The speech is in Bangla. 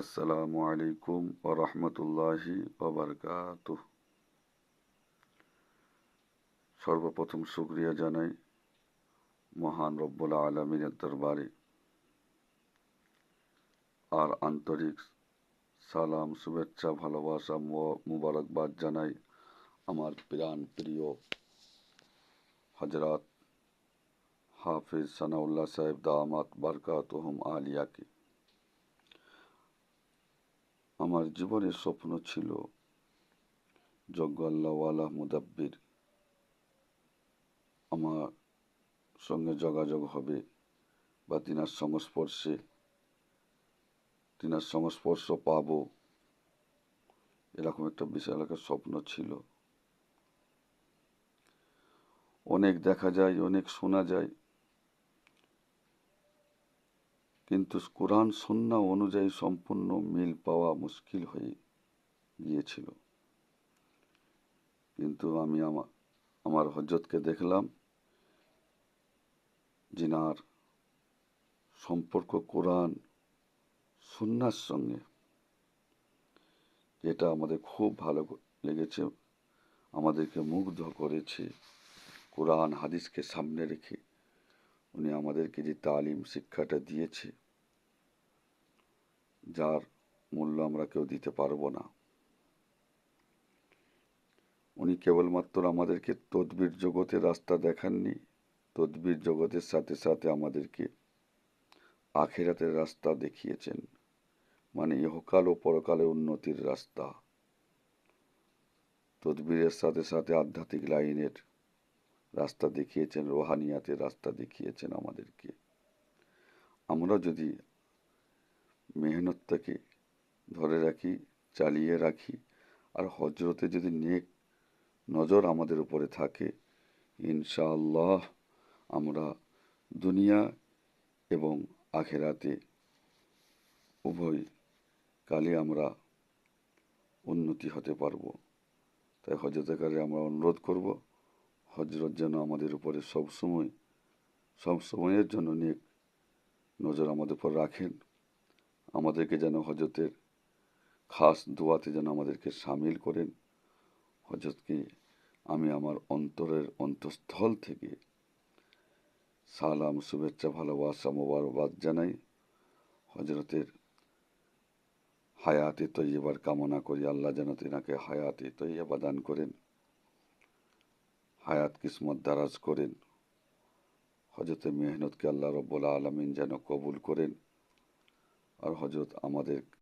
আসসালামু আলাইকুম ও রহমতুল্লাহি সর্বপ্রথম শুক্রিয়া জানাই মহান রব্বুল আলমিনের দরবারে। আর আন্তরিক সালাম, শুভেচ্ছা, ভালোবাসা মুবারকবাদ জানাই আমার প্রাণ প্রিয় হজরত হাফিজ সানাউল্লাহ সাহেব, দামাত বারকাতহম আলিয়াকে। আমার জীবনের স্বপ্ন ছিল যজ্ঞ আল্লাহওয়ালা মুদাব্বির আমার সঙ্গে যোগাযোগ হবে বা তিনার সংস্পর্শে তিনার সংস্পর্শ পাব, এরকম একটা বিশাল একটা স্বপ্ন ছিল। অনেক দেখা যায়, অনেক শোনা যায়। কিন্তু কোরআন সন্না অনুযায়ী সম্পূর্ণ মিল পাওয়া মুশকিল হয়ে গিয়েছিল। কিন্তু আমি আমার আমার হজরতকে দেখলাম যিনার সম্পর্ক কোরআন সুন্নার সঙ্গে। যেটা আমাদের খুব ভালো লেগেছে, আমাদেরকে মুগ্ধ করেছে, কোরআন হাদিসকে সামনে রেখে। উনি আমাদেরকে যে তালিম শিক্ষাটা দিয়েছে যার মূল্য আমরা কেউ দিতে পারব না। উনি কেবলমাত্র আমাদেরকে তদবির জগতের রাস্তা দেখাননি, তদবির জগতের সাথে সাথে আমাদেরকে আখেরাতের রাস্তা দেখিয়েছেন মানে ইহকাল ও পরকালে উন্নতির রাস্তা। তদবিরের সাথে সাথে আধ্যাত্মিক লাইনের রাস্তা দেখিয়েছেন, রোহানিয়াতের রাস্তা দেখিয়েছেন আমাদেরকে। আমরা যদি মেহনতটাকে ধরে রাখি, চালিয়ে রাখি। আর হজরতে যদি নেক নজর আমাদের উপরে থাকে, ইনশাআল্লাহ আমরা দুনিয়া এবং আখেরাতে উভয় কালে আমরা উন্নতি হতে পারব। তাই হজরতকারে আমরা অনুরোধ করব হজরত যেন আমাদের উপরে সবসময় সব সময়ের জন্য নেক নজর আমাদের উপর রাখেন। আমাদেরকে যেন হজরতের খাস দোয়াতে যেন আমাদেরকে সামিল করেন। হজরতকে আমি আমার অন্তরের অন্তঃস্থল থেকে সালাম, শুভেচ্ছা, ভালোবাসা, মোবারকবাদ জানাই। হজরতের হায়াতে তৈবার কামনা করি, আল্লাহ যেন তিনাকে হায়াতে তৈবা দান করেন, হায়াত কিসমত দারাজ করেন। হজরতের মেহনতকে আল্লাহ রব্বুল আলমিন যেন কবুল করেন। আর হজরত আমাদের